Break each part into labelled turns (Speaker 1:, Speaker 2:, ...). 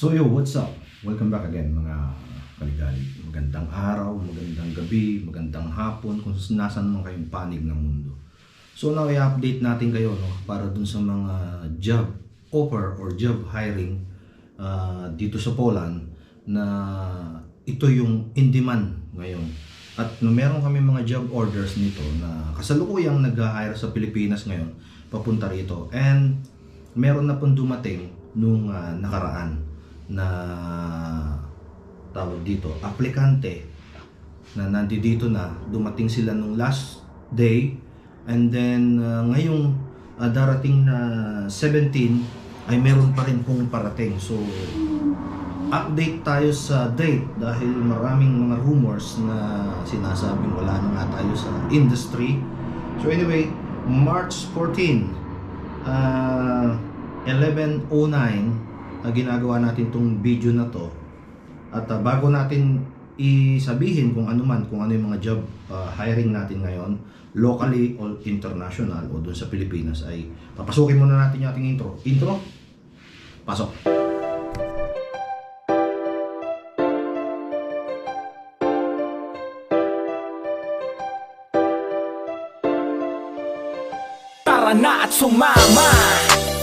Speaker 1: So yo, what's up? Welcome back again mga kaligali. Magandang araw, magandang gabi, magandang hapon kung nasan man kayong panig ng mundo. So now i-update natin kayo no para dun sa mga job offer or job hiring ah, dito sa Poland na ito yung in demand ngayon. At no, meron kami mga job orders nito na kasalukuyang nag-hire sa Pilipinas ngayon papunta rito. And meron na pong dumating nung ah, nakaraan na tawag dito, aplikante na nandito na, dumating sila nung last day and then uh, ngayong uh, darating na 17 ay meron pa rin pong parating. So update tayo sa date dahil maraming mga rumors na sinasabing wala na nga tayo sa industry. So anyway, March 14, uh, 11.09 na ginagawa natin tong video na to. At uh, bago natin isabihin kung ano man kung ano yung mga job uh, hiring natin ngayon locally or international o dun sa Pilipinas ay papasukin muna natin yung ating intro. Intro? Pasok.
Speaker 2: Tara na at sumama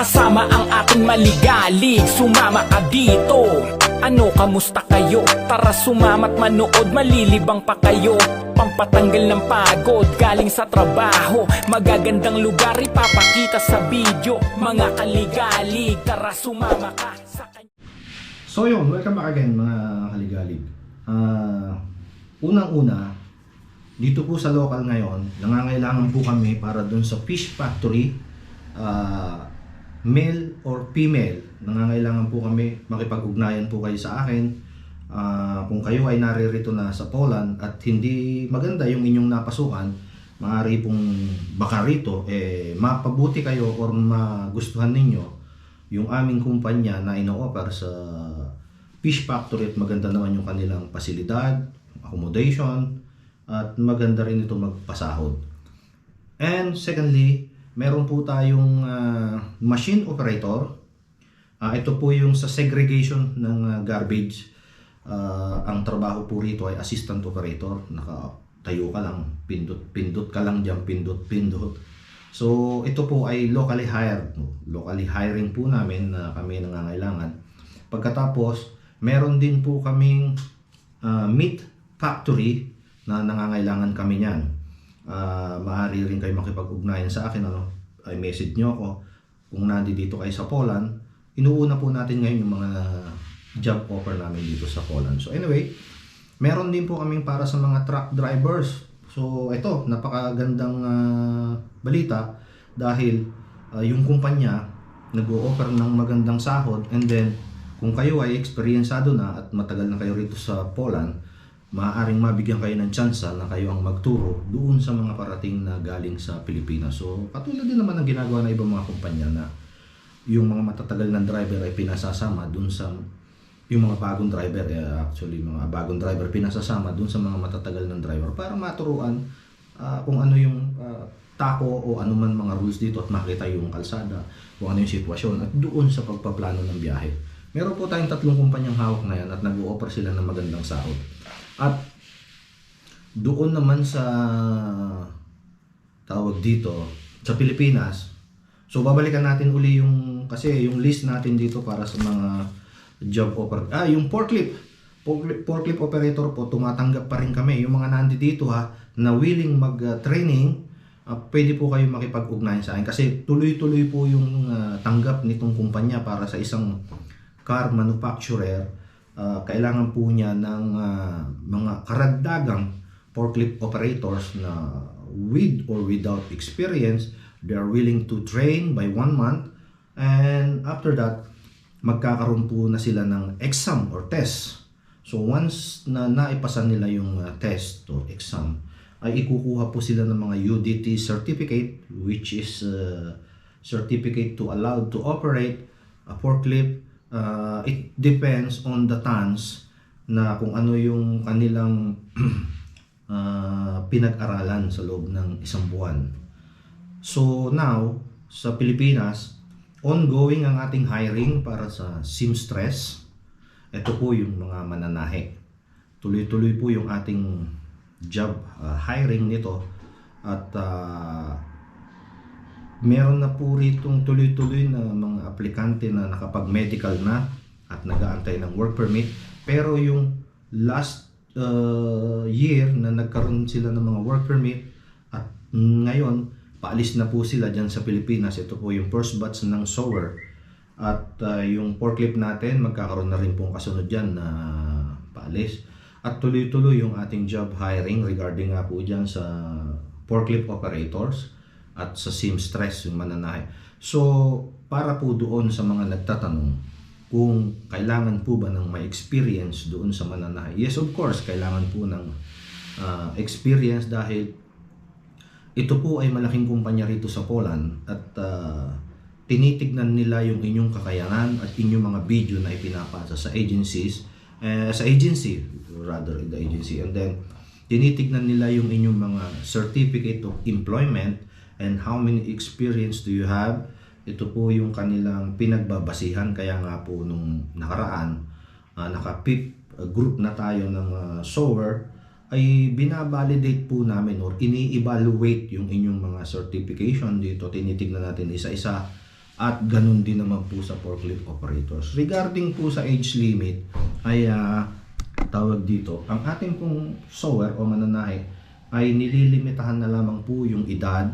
Speaker 2: Kasama ang ating maligalig. Sumama ka dito. Ano, kamusta kayo? Tara sumamat manood, malilibang pa kayo. Pampatanggal ng pagod, galing sa trabaho. Magagandang lugar, ipapakita sa video. Mga kaligalig, tara sumama ka sa
Speaker 1: So yun, welcome back again mga kaligalig. Ah, unang-una, dito po sa local ngayon, nangangailangan po kami para dun sa fish factory, ah, male or female, nangangailangan po kami, makipag-ugnayan po kayo sa akin. Ah, kung kayo ay naririto na sa Poland at hindi maganda yung inyong napasukan, maaari pong baka rito, eh, mapabuti kayo or magustuhan ninyo yung aming kumpanya na ino-offer sa fish factory at maganda naman yung kanilang pasilidad, accommodation, at maganda rin ito magpasahod. And secondly, meron po tayong ah, machine operator. Ah, ito po yung sa segregation ng ah, garbage. Ah, ang trabaho po rito ay assistant operator. Nakatayo ka lang, pindot-pindot ka lang dyan, pindot-pindot. So, ito po ay locally hired. Locally hiring po namin na kami nangangailangan. Pagkatapos, meron din po kaming ah, meat factory na nangangailangan kami niyan. Ah, maaari rin kayo makipag-ugnayan sa akin. Ano? Ay message nyo ako. Kung nandito kayo sa Poland, inuuna po natin ngayon yung mga job offer namin dito sa Poland. So anyway, meron din po kaming para sa mga truck drivers. So ito, napakagandang ah, balita dahil ah, yung kumpanya nag-o-offer ng magandang sahod and then kung kayo ay eksperyensado na at matagal na kayo rito sa Poland, maaaring mabigyan kayo ng tsansa na kayo ang magturo doon sa mga parating na galing sa Pilipinas. So, katulad din naman ng ginagawa ng ibang mga kumpanya na yung mga matatagal ng driver ay pinasasama doon sa yung mga bagong driver, eh, actually mga bagong driver pinasasama doon sa mga matatagal ng driver para maturuan ah, kung ano yung ah, tako o ano man mga rules dito at makita yung kalsada, kung ano yung sitwasyon at doon sa pagpaplano ng biyahe. Meron po tayong tatlong kumpanyang hawak na yan at nag-o-offer sila ng magandang sahod. At doon naman sa tawag dito sa Pilipinas, so babalikan natin uli yung kasi yung list natin dito para sa mga job offer. Ah, yung forklift. Forklift, forklift operator po, tumatanggap pa rin kami. Yung mga nandito ha, na willing mag-training, ah, pwede po kayo makipag-ugnayan sa akin. Kasi tuloy-tuloy po yung ah, tanggap nitong kumpanya para sa isang car manufacturer. Ah, kailangan po niya ng ah, mga karagdagang forklift operators na with or without experience, they are willing to train by one month and after that, magkakaroon po na sila ng exam or test. So once na naipasa nila yung uh, test or exam, ay ikukuha po sila ng mga UDT certificate which is uh, certificate to allowed to operate a forklift. Uh, it depends on the tons na kung ano yung kanilang ah, pinag-aralan sa loob ng isang buwan. So now, sa Pilipinas, ongoing ang ating hiring para sa seamstress. Ito po yung mga mananahe. Tuloy-tuloy po yung ating job ah, hiring nito at ah, meron na po ritong tuloy-tuloy na mga aplikante na nakapag-medical na at nag-aantay ng work permit. Pero yung last uh, year na nagkaroon sila ng mga work permit at ngayon paalis na po sila dyan sa Pilipinas. Ito po yung first batch ng SOWER. At uh, yung forklift natin, magkakaroon na rin pong kasunod dyan na paalis. At tuloy-tuloy yung ating job hiring regarding nga po dyan sa forklift operators at sa seamstress yung mananahe. So, para po doon sa mga nagtatanong kung kailangan po ba ng may experience doon sa mananahe. Yes, of course, kailangan po ng ah, experience dahil ito po ay malaking kumpanya rito sa Poland at ah, tinitignan nila yung inyong kakayanan at inyong mga video na ipinapasa sa agencies eh, sa agency rather in the agency and then tinitignan nila yung inyong mga certificate of employment and how many experience do you have? Ito po yung kanilang pinagbabasihan. Kaya nga po nung nakaraan uh, naka-PIP uh, group na tayo ng uh, SOWER ay binabalidate po namin or ini-evaluate yung inyong mga certification. Dito tinitignan natin isa-isa at ganun din naman po sa forklift operators. Regarding po sa age limit ay ah, tawag dito ang ating pong SOWER o mananahe ay nililimitahan na lamang po yung edad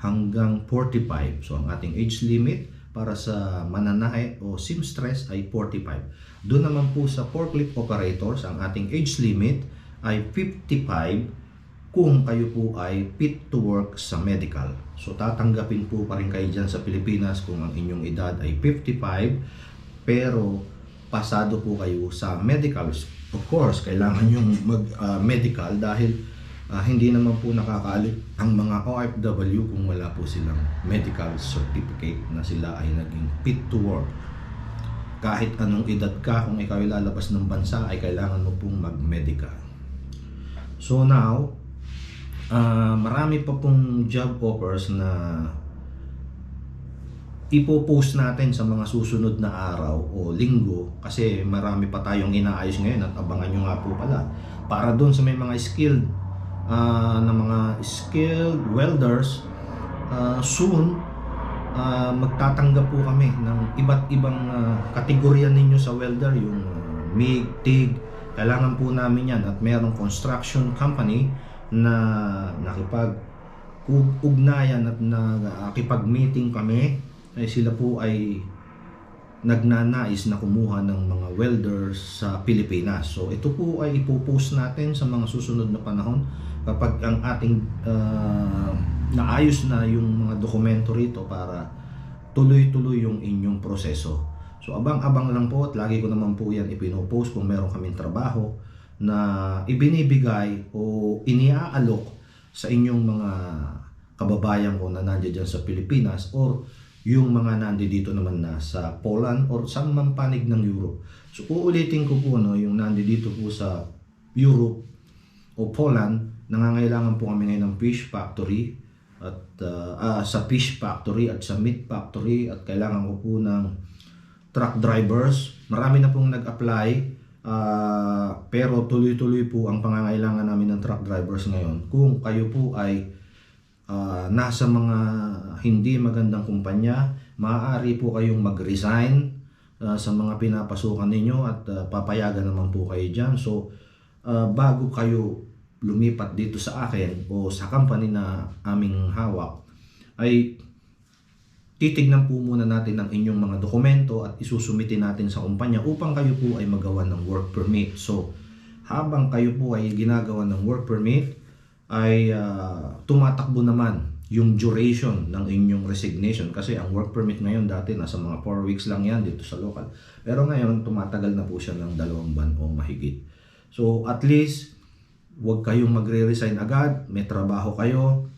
Speaker 1: hanggang 45 so ang ating age limit para sa mananahe o seamstress ay 45 doon naman po sa forklift operators ang ating age limit ay 55 kung kayo po ay fit to work sa medical. So tatanggapin po pa rin kayo dyan sa Pilipinas kung ang inyong edad ay 55 pero pasado po kayo sa medical. Of course, kailangan yung mag-medical dahil ah, hindi naman po nakakaalit ang mga OFW kung wala po silang medical certificate na sila ay naging fit to work. Kahit anong edad ka, kung ikaw ay lalabas ng bansa, ay kailangan mo pong mag-medical. So now, ah, marami pa pong job offers na ipopost natin sa mga susunod na araw o linggo kasi marami pa tayong inaayos ngayon at abangan nyo nga po pala para doon sa may mga skilled ah, na mga skilled welders ah, soon ah, magtatanggap po kami ng iba't ibang ah, kategorya ninyo sa welder yung ah, MIG, TIG. Kailangan po namin yan at merong construction company na nakipag ug- ugnayan at nakipag-meeting kami. Ay sila po ay nagnanais na kumuha ng mga welders sa Pilipinas. So ito po ay ipopost natin sa mga susunod na panahon kapag ang ating ah, naayos na yung mga dokumento rito para tuloy-tuloy yung inyong proseso. So abang-abang lang po at lagi ko naman po yan ipinopost kung meron kaming trabaho na ibinibigay o iniaalok sa inyong mga kababayan ko na nandiyan dyan sa Pilipinas or yung mga nandi dito naman na sa Poland or sa man panig ng Europe. So uulitin ko po no, yung nandi dito po sa Europe o Poland, nangangailangan po kami ngayon ng fish factory at ah, ah, sa fish factory at sa meat factory at kailangan ko po ng truck drivers. Marami na pong nag-apply ah, pero tuloy-tuloy po ang pangangailangan namin ng truck drivers ngayon. Kung kayo po ay ah, nasa mga hindi magandang kumpanya, maaari po kayong mag-resign ah, sa mga pinapasukan ninyo at ah, papayagan naman po kayo dyan. So, ah, bago kayo lumipat dito sa akin o sa company na aming hawak, ay titignan po muna natin ang inyong mga dokumento at isusumitin natin sa kumpanya upang kayo po ay magawa ng work permit. So, habang kayo po ay ginagawa ng work permit, ay ah, tumatakbo naman yung duration ng inyong resignation. Kasi ang work permit ngayon dati nasa mga 4 weeks lang yan dito sa local. Pero ngayon tumatagal na po siya ng dalawang buwan o mahigit. So at least wag kayong magre-resign agad may trabaho kayo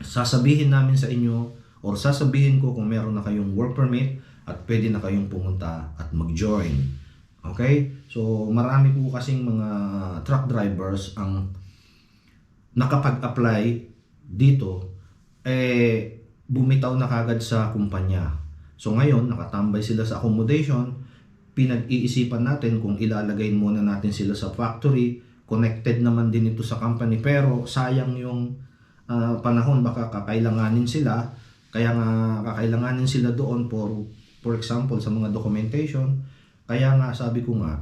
Speaker 1: sasabihin namin sa inyo or sasabihin ko kung meron na kayong work permit at pwede na kayong pumunta at mag-join. Okay? So, marami po kasing mga truck drivers ang nakapag-apply dito, eh, bumitaw na kagad sa kumpanya. So, ngayon, nakatambay sila sa accommodation, pinag-iisipan natin kung ilalagay muna natin sila sa factory, connected naman din ito sa company, pero sayang yung ah, panahon, baka kakailanganin sila, kaya nga kakailanganin sila doon for, for example, sa mga documentation, kaya nga sabi ko nga,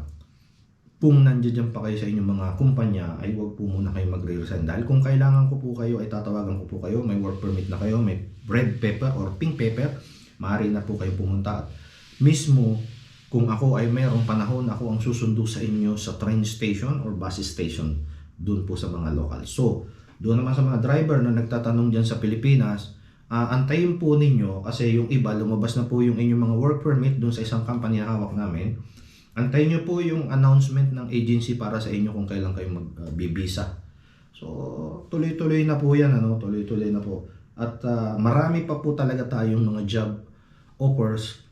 Speaker 1: kung nandiyan pa kayo sa inyong mga kumpanya, ay huwag po muna kayo magre-resign. Dahil kung kailangan ko po kayo, ay tatawagan ko po kayo, may work permit na kayo, may red paper or pink paper, maaari na po kayo pumunta. At mismo, kung ako ay mayroong panahon, ako ang susundo sa inyo sa train station or bus station, doon po sa mga local. So, doon naman sa mga driver na nagtatanong dyan sa Pilipinas, ah, antayin po ninyo kasi yung iba, lumabas na po yung inyong mga work permit doon sa isang company na hawak namin. Antayin nyo po yung announcement ng agency para sa inyo kung kailan kayo magbibisa. So, tuloy-tuloy na po yan, ano? Tuloy-tuloy na po. At ah, marami pa po talaga tayong mga job offers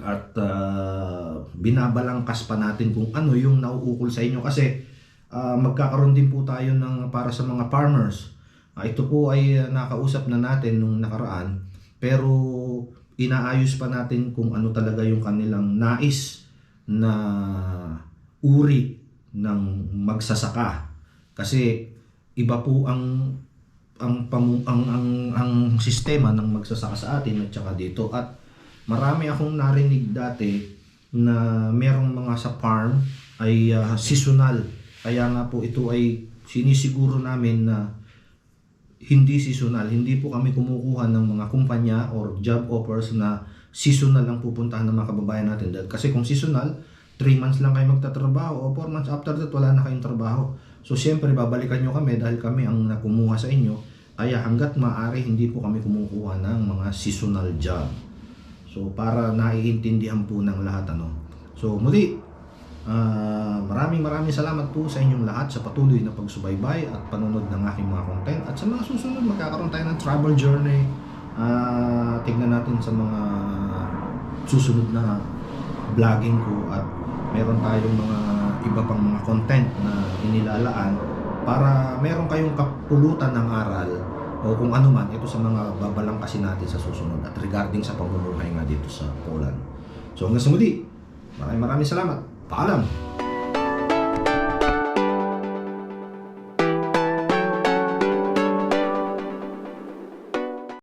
Speaker 1: at ah, binabalangkas pa natin kung ano yung nauukol sa inyo. Kasi ah, magkakaroon din po tayo ng para sa mga farmers. Ah, ito po ay nakausap na natin nung nakaraan. Pero inaayos pa natin kung ano talaga yung kanilang nais na uri ng magsasaka. Kasi iba po ang ang pamu- ang ang ang sistema ng magsasaka sa atin at saka dito. At marami akong narinig dati na merong mga sa farm ay ah, seasonal. Kaya nga po ito ay sinisiguro namin na hindi seasonal. Hindi po kami kumukuha ng mga kumpanya or job offers na seasonal ang pupuntahan ng mga kababayan natin. Dahil- kasi kung seasonal 3 months lang kayo magtatrabaho o 4 months after that wala na kayong trabaho. So siyempre babalikan nyo kami dahil kami ang nakumuha sa inyo. Kaya hanggat maaari hindi po kami kumukuha ng mga seasonal job So para naiintindihan po ng lahat ano. So muli, ah, maraming maraming salamat po sa inyong lahat sa patuloy na pagsubaybay at panonood ng aking mga content at sa mga susunod magkakaroon tayo ng travel journey. Ah, tignan natin sa mga susunod na vlogging ko at meron tayong mga iba pang mga content na inilalaan para meron kayong kapulutan ng aral o kung ano man ito sa mga babalangkasin natin sa susunod at regarding sa pamumuhay nga dito sa Poland. So hanggang sa muli, maraming maraming salamat. Paalam!